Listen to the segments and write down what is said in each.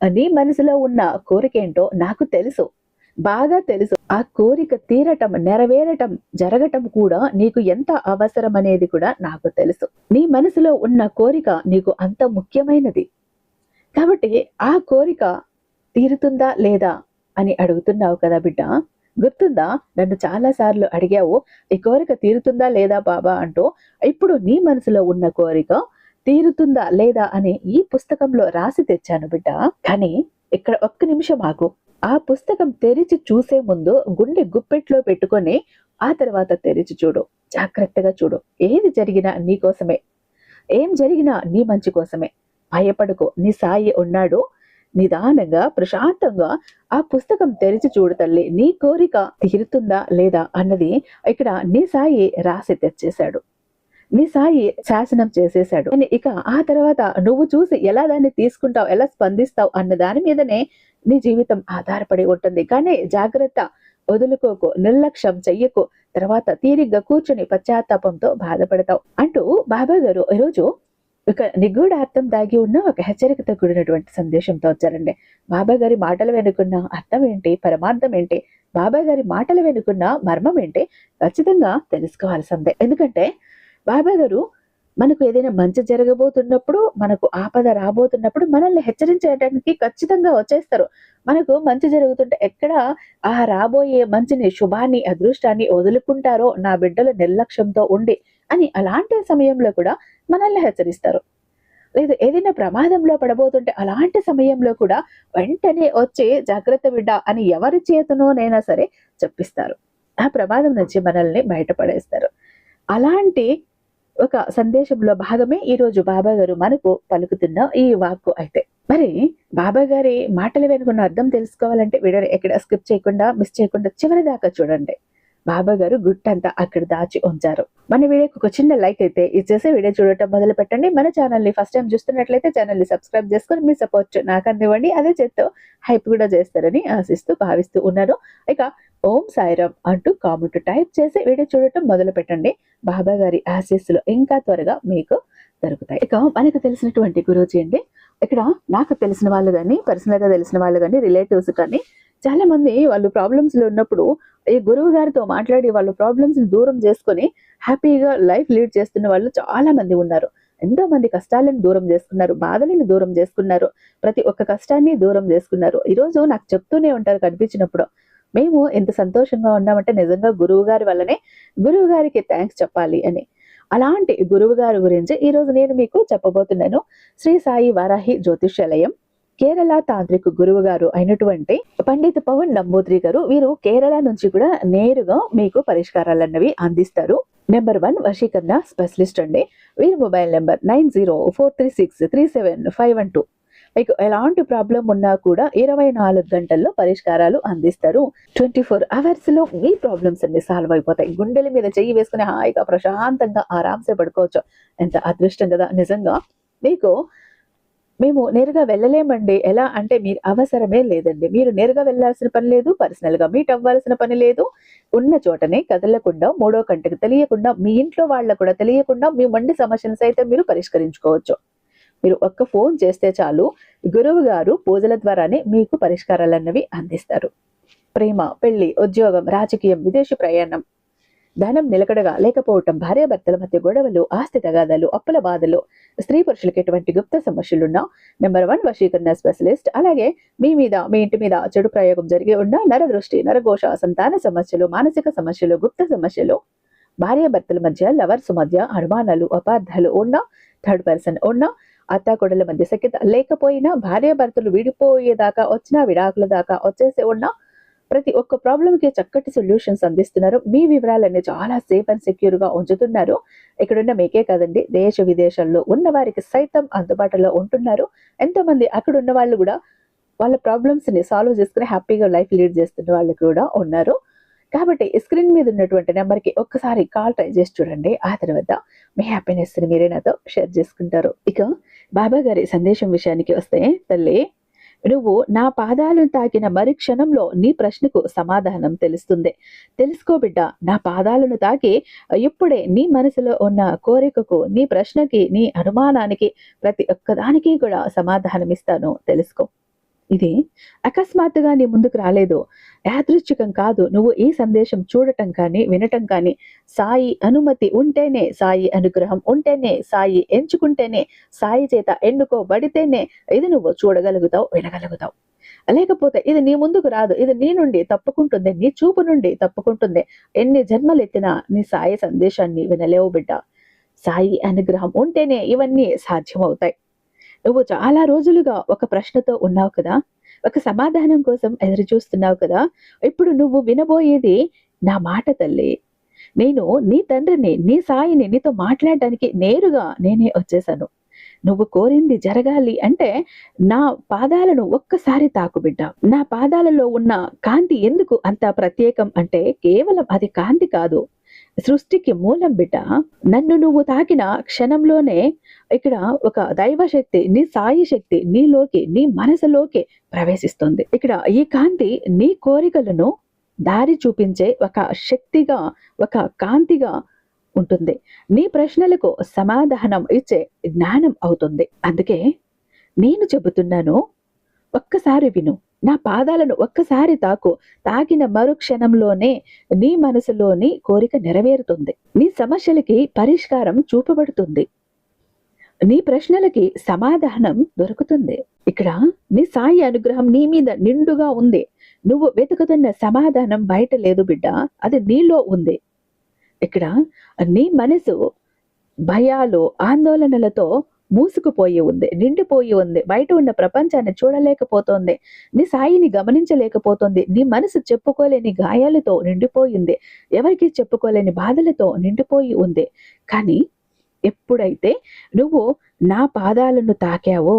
నీ మనసులో ఉన్న కోరికేంటో నాకు తెలుసు. బాగా తెలుసు. ఆ కోరిక తీరటం నెరవేరటం జరగటం కూడా నీకు ఎంత అవసరం అనేది కూడా నాకు తెలుసు. నీ మనసులో ఉన్న కోరిక నీకు అంత ముఖ్యమైనది. కాబట్టి ఆ కోరిక తీరుతుందా లేదా అని అడుగుతున్నావు కదా బిడ్డ. గుర్తుందా? నన్ను చాలా సార్లు అడిగావు ఈ కోరిక తీరుతుందా లేదా బాబా అంటూ. ఇప్పుడు నీ మనసులో ఉన్న కోరిక తీరుతుందా లేదా అనే ఈ పుస్తకంలో రాసి తెచ్చాను బిడ్డ. కానీ ఇక్కడ ఒక్క నిమిషం ఆగు. ఆ పుస్తకం తెరిచి చూసే ముందు గుండె గుప్పెట్లో పెట్టుకొని ఆ తర్వాత తెరిచి చూడు. జాగ్రత్తగా చూడు. ఏది జరిగినా నీ కోసమే. ఏం జరిగినా నీ మంచి కోసమే. భయపడుకో. నీ సాయి ఉన్నాడు. నిదానంగా ప్రశాంతంగా ఆ పుస్తకం తెరిచి చూడు తల్లి. నీ కోరిక తీరుతుందా లేదా అన్నది ఇక్కడ నీ సాయి రాసి తెచ్చేశాడు. నీ సాయి శాసనం చేసేశాడు. అని ఇక ఆ తర్వాత నువ్వు చూసి ఎలా దాన్ని తీసుకుంటావు ఎలా స్పందిస్తావు అన్న దాని మీదనే నీ జీవితం ఆధారపడి ఉంటుంది. కానీ జాగ్రత్త వదులుకోకు నిర్లక్ష్యం చెయ్యకు తర్వాత తీరిగ్గా కూర్చుని పశ్చాత్తాపంతో బాధపడతావు అంటూ బాబా గారు ఈరోజు ఒక నిగూఢ అర్థం దాగి ఉన్న ఒక హెచ్చరికతో కూడినటువంటి సందేశంతో వచ్చారండి. బాబా గారి మాటల వెనుకున్న అర్థం ఏంటి? పరమార్థం ఏంటి? బాబా గారి మాటల వెనుకున్న మర్మం ఏంటి? ఖచ్చితంగా తెలుసుకోవాల్సిందే. ఎందుకంటే బాబా గారు మనకు ఏదైనా మంచి జరగబోతున్నప్పుడు మనకు ఆపద రాబోతున్నప్పుడు మనల్ని హెచ్చరించడానికి ఖచ్చితంగా వచ్చేస్తారు. మనకు మంచి జరుగుతుంటే ఎక్కడ ఆ రాబోయే మంచిని శుభాన్ని అదృష్టాన్ని వదులుకుంటారో నా బిడ్డలు నిర్లక్ష్యంతో ఉండి అని అలాంటి సమయంలో కూడా మనల్ని హెచ్చరిస్తారు. లేదు ఏదైనా ప్రమాదంలో పడబోతుంటే అలాంటి సమయంలో కూడా వెంటనే వచ్చి జాగ్రత్త బిడ్డ అని ఎవరి చేతనోనైనా సరే చెప్పిస్తారు. ఆ ప్రమాదం నుంచి మనల్ని బయటపడేస్తారు. అలాంటి ఒక సందేశంలో భాగమే ఈ రోజు బాబా గారు మనకు పలుకుతున్న ఈ వాక్కు అయితే. మరి బాబా గారి మాటల వెనుకున్న అర్థం తెలుసుకోవాలంటే వీడియోని ఎక్కడ స్కిప్ చేయకుండా మిస్ చేయకుండా చివరి దాకా చూడండి. బాబా గారు గుట్టంతా అక్కడ దాచి ఉంచారు. మన వీడియోకి ఒక చిన్న లైక్ అయితే ఇచ్చేసి వీడియో చూడటం మొదలు పెట్టండి. మన ఛానల్ని ఫస్ట్ టైం చూస్తున్నట్లయితే ఛానల్ని సబ్స్క్రైబ్ చేసుకొని మీ సపోర్ట్ నాకు అందివ్వండి అదే చేత్తో హైప్ కూడా చేస్తారని ఆశిస్తూ భావిస్తూ ఉన్నారు. ఇక ఓం సాయిరామ్ అంటూ కామెంట్ టైప్ చేసి వీడియో చూడటం మొదలు పెట్టండి. బాబా గారి ఆశీస్సులు ఇంకా త్వరగా మీకు దొరుకుతాయి. ఇక మనకు తెలిసినటువంటి గురూజీ అండి. ఇక్కడ నాకు తెలిసిన వాళ్ళు కానీ పర్సనల్గా తెలిసిన వాళ్ళు కానీ రిలేటివ్స్ కానీ చాలా మంది వాళ్ళు ప్రాబ్లమ్స్లో ఉన్నప్పుడు ఈ గురువు గారితో మాట్లాడి వాళ్ళ ప్రాబ్లమ్స్ని దూరం చేసుకొని హ్యాపీగా లైఫ్ లీడ్ చేస్తున్న వాళ్ళు చాలా మంది ఉన్నారు. ఎంతో మంది కష్టాలను దూరం చేసుకున్నారు బాధలను దూరం చేసుకున్నారు ప్రతి ఒక్క కష్టాన్ని దూరం చేసుకున్నారు. ఈ రోజు నాకు చెప్తూనే ఉంటారు కనిపించినప్పుడు మేము ఎంత సంతోషంగా ఉన్నామంటే నిజంగా గురువు గారి వల్లనే గురువు గారికి థ్యాంక్స్ చెప్పాలి అని. అలాంటి గురువు గారి గురించి ఈ రోజు నేను మీకు చెప్పబోతున్నాను. శ్రీ సాయి వారాహి జ్యోతిష్యాలయం. కేరళ తాంత్రిక గురువు గారు అయినటువంటి పండిత్ పవన్ నంబూద్రి గారు వీరు కేరళ నుంచి కూడా నేరుగా మీకు పరిష్కారాలు అన్నవి అందిస్తారు. నెంబర్ వన్ వశీకరణ స్పెషలిస్ట్ అండి. వీరి mobile number nine zero four three six three seven five one two. మీకు ఎలాంటి ప్రాబ్లం ఉన్నా కూడా ఇరవై నాలుగు గంటల్లో పరిష్కారాలు అందిస్తారు. ట్వంటీ ఫోర్ అవర్స్లో మీ ప్రాబ్లమ్స్ అన్ని సాల్వ్ అయిపోతాయి. గుండెల మీద చెయ్యి వేసుకుని హాయిగా ప్రశాంతంగా ఆరాంసే పడుకోవచ్చు. ఎంత అదృష్టం కదా నిజంగా. మీకు మేము నేరుగా వెళ్ళలేమండి. ఎలా అంటే మీరు అవసరమే లేదండి. మీరు నేరుగా వెళ్ళాల్సిన పని లేదు పర్సనల్గా మీట్ అవ్వాల్సిన పని లేదు. ఉన్న చోటనే కదలకుండా మూడో కంటికి తెలియకుండా మీ ఇంట్లో వాళ్ళకు కూడా తెలియకుండా మీ మండి సమస్యలను సైతం మీరు పరిష్కరించుకోవచ్చు. మీరు ఒక్క ఫోన్ చేస్తే చాలు గురువు గారు పూజల ద్వారానే మీకు పరిష్కారాలన్నవి అందిస్తారు. ప్రేమ పెళ్ళి ఉద్యోగం రాజకీయం విదేశీ ప్రయాణం ధనం నిలకడగా లేకపోవటం భార్యాభర్తల మధ్య గొడవలు ఆస్తి తగాదాలు అప్పుల బాధలు స్త్రీ పురుషులకు ఎటువంటి గుప్త సమస్యలున్నా నెంబర్ వన్ వశీకరణ స్పెషలిస్ట్ అలాగే మీ మీద మీ ఇంటి మీద చెడు ప్రయోగం జరిగి ఉన్న నరదృష్టి నరఘోష సంతాన సమస్యలు మానసిక సమస్యలు గుప్త సమస్యలు. భార్యాభర్తల మధ్య లవర్స్ మధ్య అనుమానాలు అపార్థాలు ఉన్న థర్డ్ పర్సన్ ఉన్న అత్తాకొడల మధ్య సఖ్యత లేకపోయినా భార్యాభర్తలు విడిపోయేదాకా వచ్చినా విడాకుల దాకా వచ్చేసి ఉన్నా ప్రతి ఒక్క ప్రాబ్లమ్కి చక్కటి సొల్యూషన్స్ అందిస్తున్నారు. మీ వివరాలన్నీ చాలా సేఫ్ అండ్ సెక్యూర్గా ఉంచుతున్నారు. ఇక్కడున్న మీకే కాదండి దేశ విదేశాల్లో ఉన్న వారికి సైతం అందుబాటులో ఉంటున్నారు. ఎంతోమంది అక్కడ ఉన్న వాళ్ళు కూడా వాళ్ళ ప్రాబ్లమ్స్ని సాల్వ్ చేసుకుని హ్యాపీగా లైఫ్ లీడ్ చేస్తున్న వాళ్ళు కూడా ఉన్నారు. కాబట్టి స్క్రీన్ మీద ఉన్నటువంటి నెంబర్కి ఒక్కసారి కాల్ ట్రై చేసి చూడండి. ఆ తర్వాత మీ హ్యాపీనెస్ని మీరే నాతో షేర్ చేసుకుంటారు. ఇక బాబా గారి సందేశం విషయానికి వస్తే తల్లి నువ్వు నా పాదాలను తాకిన మరి క్షణంలో నీ ప్రశ్నకు సమాధానం తెలుస్తుంది. తెలుసుకో బిడ్డ నా పాదాలను తాకి ఇప్పుడే నీ మనసులో ఉన్న కోరికకు నీ ప్రశ్నకి నీ అనుమానానికి ప్రతి ఒక్కదానికి కూడా సమాధానం ఇస్తాను తెలుసుకో. ఇది అకస్మాత్తుగా నీ ముందుకు రాలేదు. యాదృచ్ఛికం కాదు. నువ్వు ఈ సందేశం చూడటం కానీ వినటం కానీ సాయి అనుమతి ఉంటేనే సాయి అనుగ్రహం ఉంటేనే సాయి ఎంచుకుంటేనే సాయి చేత ఎన్నుకోబడితేనే ఇది నువ్వు చూడగలుగుతావు వినగలుగుతావు. లేకపోతే ఇది నీ ముందుకు రాదు. ఇది నీ నుండి తప్పుకుంటుంది. నీ చూపు నుండి తప్పుకుంటుంది. ఎన్ని జన్మలు ఎత్తినా నీ సాయి సందేశాన్ని వినలేవు బిడ్డ. సాయి అనుగ్రహం ఉంటేనే ఇవన్నీ సాధ్యమవుతాయి. నువ్వు చాలా రోజులుగా ఒక ప్రశ్నతో ఉన్నావు కదా? ఒక సమాధానం కోసం ఎదురు చూస్తున్నావు కదా? ఇప్పుడు నువ్వు వినబోయేది నా మాట తల్లి. నేను నీ తండ్రిని నీ సాయిని నీతో మాట్లాడడానికి నేరుగా నేనే వచ్చేసాను. నువ్వు కోరింది జరగాలి అంటే నా పాదాలను ఒక్కసారి తాకుబిడ్డ నా పాదాలలో ఉన్న కాంతి ఎందుకు అంత ప్రత్యేకం అంటే కేవలం అది కాంతి కాదు. సృష్టికి మూలం బిడ్డ. నన్ను నువ్వు తాకిన క్షణంలోనే ఇక్కడ ఒక దైవ శక్తి నీ సాయి శక్తి నీలోకి నీ మనసులోకి ప్రవేశిస్తుంది. ఇక్కడ ఈ కాంతి నీ కోరికలను దారి చూపించే ఒక శక్తిగా ఒక కాంతిగా ఉంటుంది. నీ ప్రశ్నలకు సమాధానం ఇచ్చే జ్ఞానం అవుతుంది. అందుకే నేను చెబుతున్నాను ఒక్కసారి విను. నా పాదాలను ఒక్కసారి తాకు. తాకిన మరు క్షణంలోనే నీ మనసులోని కోరిక నెరవేరుతుంది. నీ సమస్యలకి పరిష్కారం చూపబడుతుంది. నీ ప్రశ్నలకి సమాధానం దొరుకుతుంది. ఇక్కడ నీ సాయి అనుగ్రహం నీ మీద నిండుగా ఉంది. నువ్వు వెతుకుతున్న సమాధానం బయట లేదు బిడ్డ అది నీలో ఉంది. ఇక్కడ నీ మనసు భయాలు ఆందోళనలతో మూసుకుపోయి ఉంది నిండిపోయి ఉంది బయట ఉన్న ప్రపంచాన్ని చూడలేకపోతోంది నీ సాయిని గమనించలేకపోతోంది నీ మనసు చెప్పుకోలేని గాయాలతో నిండిపోయింది ఎవరికి చెప్పుకోలేని బాధలతో నిండిపోయి ఉంది. కానీ ఎప్పుడైతే నువ్వు నా పాదాలను తాకావో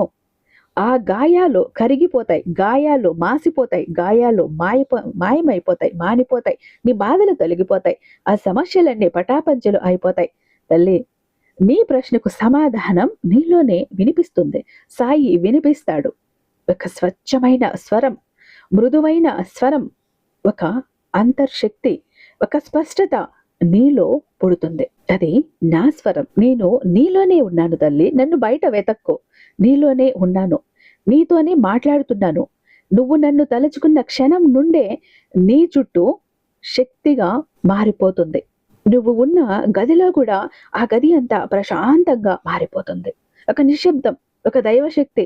ఆ గాయాలు కరిగిపోతాయి గాయాలు మాసిపోతాయి గాయాలు మాయపో మాయమైపోతాయి మానిపోతాయి నీ బాధలు తొలగిపోతాయి ఆ సమస్యలన్నీ పటాపంచలు అయిపోతాయి. తల్లి నీ ప్రశ్నకు సమాధానం నీలోనే వినిపిస్తుంది. సాయి వినిపిస్తాడు. ఒక స్వచ్ఛమైన స్వరం మృదువైన స్వరం ఒక అంతర్శక్తి ఒక స్పష్టత నీలో పుడుతుంది. అది నా స్వరం. నేను నీలోనే ఉన్నాను తల్లి. నన్ను బయట వెతక్కో. నీలోనే ఉన్నాను. నీతోనే మాట్లాడుతున్నాను. నువ్వు నన్ను తలుచుకున్న క్షణం నుండే నీ చుట్టూ శక్తిగా మారిపోతుంది. నువ్వు ఉన్న గదిలో కూడా ఆ గది అంతా ప్రశాంతంగా మారిపోతుంది. ఒక నిశ్శబ్దం ఒక దైవశక్తి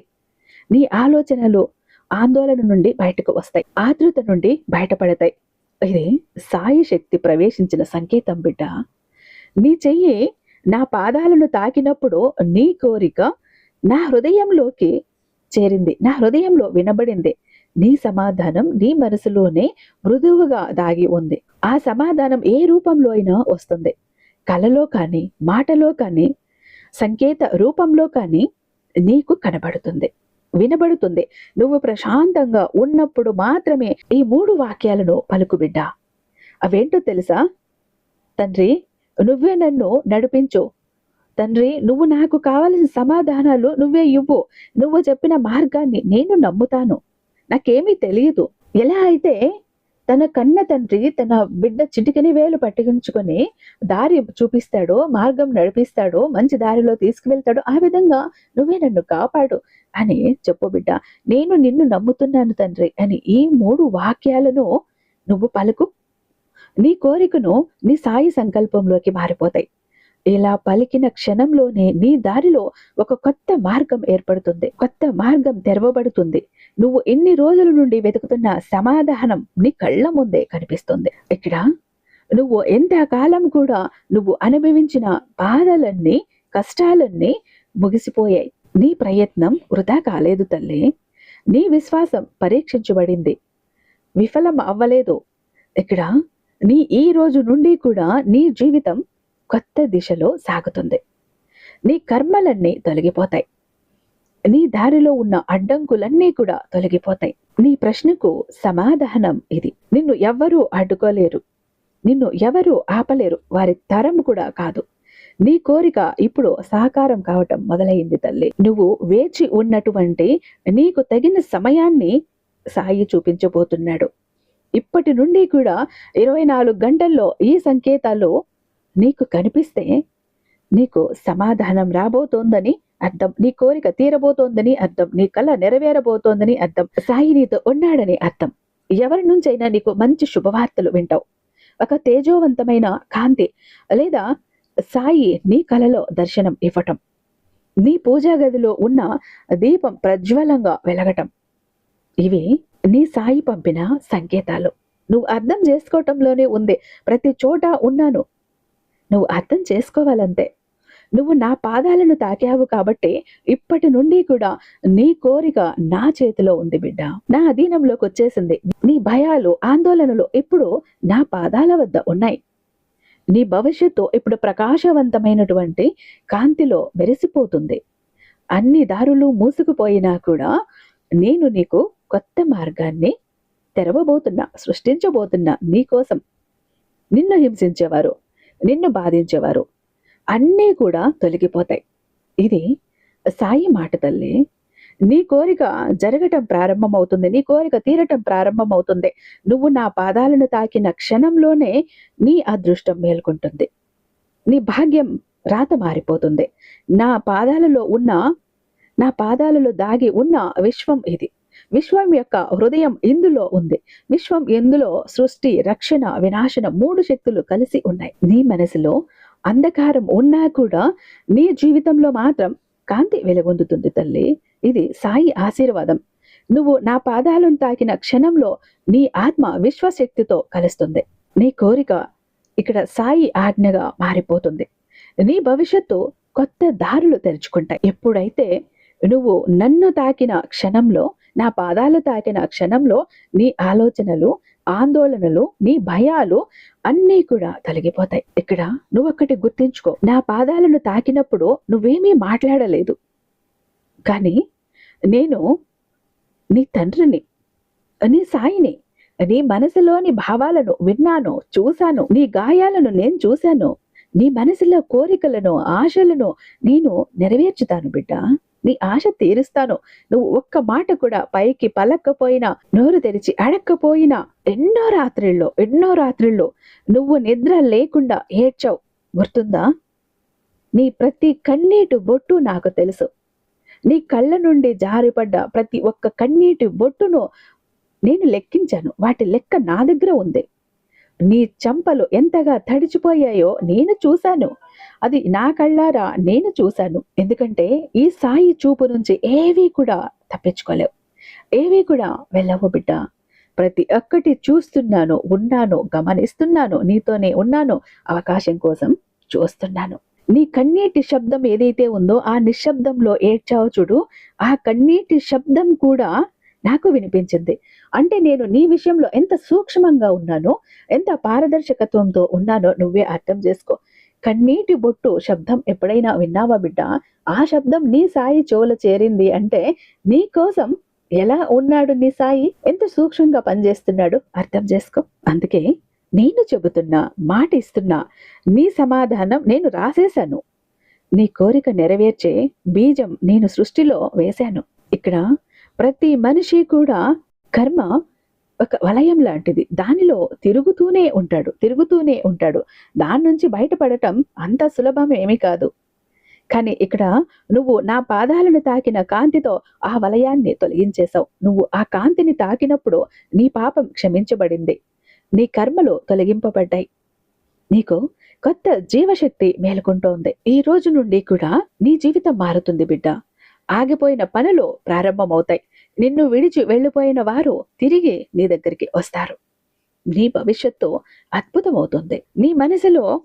నీ ఆలోచనలు ఆందోళన నుండి బయటకు వస్తాయి. ఆతృత నుండి బయటపడతాయి. ఇది సాయి శక్తి ప్రవేశించిన సంకేతం బిడ్డ. నీ చెయ్యి నా పాదాలను తాకినప్పుడు నీ కోరిక నా హృదయంలోకి చేరింది. నా హృదయంలో వినబడింది. నీ సమాధానం నీ మనసులోనే మృదువుగా దాగి ఉంది. ఆ సమాధానం ఏ రూపంలో అయినా వస్తుంది. కలలో కానీ మాటలో కానీ సంకేత రూపంలో కానీ నీకు కనబడుతుంది. వినబడుతుంది. నువ్వు ప్రశాంతంగా ఉన్నప్పుడు మాత్రమే ఈ మూడు వాక్యాలను పలుకు బిడ్డ అవేంటో తెలుసా? తండ్రి నువ్వే నన్ను నడిపించు. తండ్రి నువ్వు నాకు కావలసిన సమాధానాలు నువ్వే ఇవ్వు. నువ్వు చెప్పిన మార్గాన్ని నేను నమ్ముతాను. నాకేమీ తెలియదు ఎలా అయితే తన కన్న తండ్రి తన బిడ్డ చిటికని వేలు పట్టించుకొని దారి చూపిస్తాడో మార్గం నడిపిస్తాడో మంచి దారిలో తీసుకువెళ్తాడో ఆ విధంగా నువ్వే నన్ను కాపాడు అని చెప్పు బిడ్డ. నేను నిన్ను నమ్ముతున్నాను తండ్రి అని ఈ మూడు వాక్యాలను నువ్వు పలుకు. నీ కోరికను నీ సాయి సంకల్పంలోకి మారిపోతాయి. ఇలా పలికిన క్షణంలోనే నీ దారిలో ఒక కొత్త మార్గం ఏర్పడుతుంది. కొత్త మార్గం తెరవబడుతుంది. నువ్వు ఎన్ని రోజుల నుండి వెతుకుతున్న సమాధానం నీ కళ్ళ ముందే కనిపిస్తుంది. ఇక్కడ నువ్వు ఎంత కాలం కూడా నువ్వు అనుభవించిన బాధలన్నీ కష్టాలన్నీ ముగిసిపోయాయి. నీ ప్రయత్నం వృధా కాలేదు తల్లి. నీ విశ్వాసం పరీక్షించబడింది. విఫలం అవ్వలేదు. ఇక్కడ నీ ఈ రోజు నుండి కూడా నీ జీవితం కొత్త దిశలో సాగుతుంది. నీ కర్మలన్నీ తొలగిపోతాయి. నీ దారిలో ఉన్న అడ్డంకులన్నీ కూడా తొలగిపోతాయి. నీ ప్రశ్నకు సమాధానం ఇది. నిన్ను ఎవ్వరూ అడ్డుకోలేరు. నిన్ను ఎవరు ఆపలేరు. వారి తరం కూడా కాదు. నీ కోరిక ఇప్పుడు సాకారం కావటం మొదలైంది తల్లి. నువ్వు వేచి ఉన్నటువంటి నీకు తగిన సమయాన్ని సాయి చూపించబోతున్నాడు. ఇప్పటి నుండి కూడా ఇరవై నాలుగు గంటల్లో ఈ సంకేతాలు నీకు కనిపిస్తే నీకు సమాధానం రాబోతోందని అర్థం నీ కోరిక తీరబోతోందని అర్థం నీ కళ నెరవేరబోతోందని అర్థం సాయి నీతో ఉన్నాడని అర్థం. ఎవరి నుంచైనా నీకు మంచి శుభవార్తలు వింటావు. ఒక తేజోవంతమైన కాంతి లేదా సాయి నీ కలలో దర్శనం ఇవ్వటం. నీ పూజా గదిలో ఉన్న దీపం ప్రజ్వలంగా వెలగటం. ఇవి నీ సాయి పంపిన సంకేతాలు. నువ్వు అర్థం చేసుకోవటంలోనే ఉంది. ప్రతి చోట ఉన్నాను. నువ్వు అర్థం చేసుకోవాలంతే. నువ్వు నా పాదాలను తాకావు కాబట్టి ఇప్పటి నుండి కూడా నీ కోరిక నా చేతిలో ఉంది బిడ్డ. నా అధీనంలోకి వచ్చేసింది. నీ భయాలు ఆందోళనలు ఇప్పుడు నా పాదాల వద్ద ఉన్నాయి. నీ భవిష్యత్తు ఇప్పుడు ప్రకాశవంతమైనటువంటి కాంతిలో మెరిసిపోతుంది. అన్ని దారులు మూసుకుపోయినా కూడా నేను నీకు కొత్త మార్గాన్ని తెరవబోతున్నా సృష్టించబోతున్నా నీకోసం. నిన్ను హింసించేవారు నిన్ను బాధించేవారు. అన్నీ కూడా తొలగిపోతాయి. ఇది సాయి మాట తల్లి. నీ కోరిక జరగటం ప్రారంభమవుతుంది. నీ కోరిక తీరటం ప్రారంభమవుతుంది. నువ్వు నా పాదాలను తాకిన క్షణంలోనే నీ అదృష్టం మేల్కొంటుంది. నీ భాగ్యం రాత మారిపోతుంది. నా పాదాలలో ఉన్న నా పాదాలలో దాగి ఉన్న విశ్వం ఇది. విశ్వం యొక్క హృదయం ఇందులో ఉంది. విశ్వం ఎందులో సృష్టి రక్షణ వినాశన మూడు శక్తులు కలిసి ఉన్నాయి. నీ మనసులో అంధకారం ఉన్నా కూడా నీ జీవితంలో మాత్రం కాంతి వెలుగొందుతుంది తల్లి. ఇది సాయి ఆశీర్వాదం. నువ్వు నా పాదాలను తాకిన క్షణంలో నీ ఆత్మ విశ్వశక్తితో కలుస్తుంది. నీ కోరిక ఇక్కడ సాయి ఆజ్ఞగా మారిపోతుంది. నీ భవిష్యత్తు కొత్త దారులు తెరుచుకుంటాయి. ఎప్పుడైతే నువ్వు నన్ను తాకిన క్షణంలో నా పాదాలు తాకిన క్షణంలో నీ ఆలోచనలు ఆందోళనలు నీ భయాలు అన్నీ కూడా తొలగిపోతాయి. ఇక్కడ నువ్వు గుర్తించుకో. నా పాదాలను తాకినప్పుడు నువ్వేమీ మాట్లాడలేదు. కానీ నేను నీ తండ్రిని నీ సాయిని నీ మనసులోని భావాలను విన్నాను చూశాను నీ గాయాలను నేను చూశాను. నీ మనసులో కోరికలను ఆశలను నేను నెరవేర్చుతాను బిడ్డ. నీ ఆశ తీరుస్తాను. నువ్వు ఒక్క మాట కూడా పైకి పలక్కపోయినా నోరు తెరిచి అడక్కపోయినా ఎన్నో రాత్రిళ్ళు ఎన్నో రాత్రిళ్ళు నువ్వు నిద్ర లేకుండా ఏడ్చావు. గుర్తుందా? నీ ప్రతి కన్నీటి బొట్టు నాకు తెలుసు. నీ కళ్ళ నుండి జారిపడ్డ ప్రతి ఒక్క కన్నీటి బొట్టును నేను లెక్కించాను. వాటి లెక్క నా దగ్గర ఉంది. నీ చంపలు ఎంతగా తడిచిపోయాయో నేను చూశాను. అది నా కళ్ళారా నేను చూశాను. ఎందుకంటే ఈ సాయి చూపు నుంచి ఏవి కూడా తప్పించుకోలేవు. ఏవి కూడా వెళ్ళవు బిడ్డ. ప్రతి ఒక్కటి చూస్తున్నాను ఉన్నాను గమనిస్తున్నాను నీతోనే ఉన్నాను అవకాశం కోసం చూస్తున్నాను. నీ కన్నీటి శబ్దం ఏదైతే ఉందో ఆ నిశ్శబ్దంలో ఏడ్చావు చూడు ఆ కన్నీటి శబ్దం కూడా నాకు వినిపించింది. అంటే నేను నీ విషయంలో ఎంత సూక్ష్మంగా ఉన్నానో ఎంత పారదర్శకత్వంతో ఉన్నానో నువ్వే అర్థం చేసుకో. కన్నీటి బొట్టు శబ్దం ఎప్పుడైనా విన్నావా బిడ్డ? ఆ శబ్దం నీ సాయి చెవుల చేరింది అంటే నీ కోసం ఎలా ఉన్నాడు నీ సాయి? ఎంత సూక్ష్మంగా పనిచేస్తున్నాడు? అర్థం చేసుకో. అందుకే నేను చెబుతున్నా మాట ఇస్తున్నా నీ సమాధానం నేను రాసేశాను. నీ కోరిక నెరవేర్చే బీజం నేను సృష్టిలో వేశాను. ఇక్కడ ప్రతి మనిషి కూడా కర్మ ఒక వలయం లాంటిది. దానిలో తిరుగుతూనే ఉంటాడు తిరుగుతూనే ఉంటాడు. దాని నుంచి బయటపడటం అంత సులభం ఏమీ కాదు. కానీ ఇక్కడ నువ్వు నా పాదాలను తాకిన కాంతితో ఆ వలయాన్ని తొలగించేశావు. నువ్వు ఆ కాంతిని తాకినప్పుడు నీ పాపం క్షమించబడింది. నీ కర్మలు తొలగింపబడ్డాయి. నీకు కొత్త జీవశక్తి మేలుకుంటోంది. ఈ రోజు నుండి కూడా నీ జీవితం మారుతుంది బిడ్డ. ఆగిపోయిన పనులు ప్రారంభమవుతాయి. నిన్ను విడిచి వెళ్ళిపోయిన వారు తిరిగి నీ దగ్గరికి వస్తారు. నీ భవిష్యత్తు అద్భుతమవుతుంది. నీ మనసులో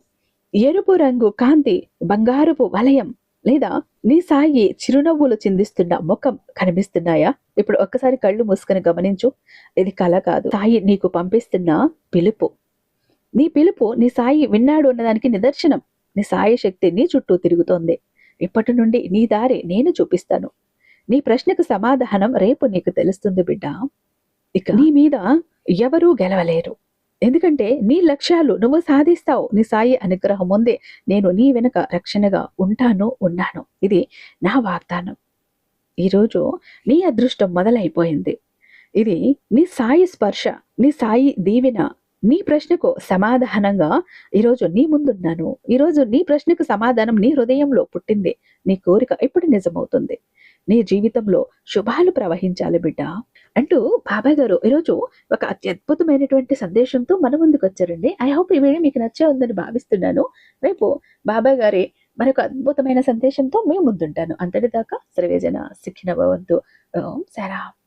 ఎరుపు రంగు కాంతి బంగారుపు వలయం లేదా నీ సాయి చిరునవ్వులు చిందిస్తున్న ముఖం కనిపిస్తున్నాయా? ఇప్పుడు ఒక్కసారి కళ్ళు మూసుకొని గమనించు. ఇది కల కాదు. సాయి నీకు పంపిస్తున్న పిలుపు. నీ పిలుపు నీ సాయి విన్నాడు అన్నదానికి నిదర్శనం. నీ సాయి శక్తి నీ చుట్టూ తిరుగుతోంది. ఇప్పటి నుండి నీ దారి నేను చూపిస్తాను. నీ ప్రశ్నకు సమాధానం రేపు నీకు తెలుస్తుంది బిడ్డ. ఇక నీ మీద ఎవరూ గెలవలేరు. ఎందుకంటే నీ లక్ష్యాలు నువ్వు సాధిస్తావు. నీ సాయి అనుగ్రహం ఉందే నేను నీ వెనుక రక్షణగా ఉంటాను ఉన్నాను. ఇది నా వాగ్దానం. ఈరోజు నీ అదృష్టం మొదలైపోయింది. ఇది నీ సాయి స్పర్శ నీ సాయి దీవెన నీ ప్రశ్నకు సమాధానంగా ఈరోజు నీ ముందున్నాను. ఈరోజు నీ ప్రశ్నకు సమాధానం నీ హృదయంలో పుట్టింది. నీ కోరిక ఇప్పుడు నిజమవుతుంది. నీ జీవితంలో శుభాలు ప్రవహించాలి బిడ్డ అంటూ బాబాయ్ గారు ఈరోజు ఒక అత్యద్భుతమైనటువంటి సందేశంతో మన ముందుకు వచ్చారండి. ఐ హోప్ ఈ వీడియో మీకు నచ్చే ఉందని భావిస్తున్నాను. రేపు బాబాయ్ గారి మరొక అద్భుతమైన సందేశంతో మేము ముందుంటాను. అంతటిదాకా సర్వేజన శిక్షణ భవంతు. ఓం సరా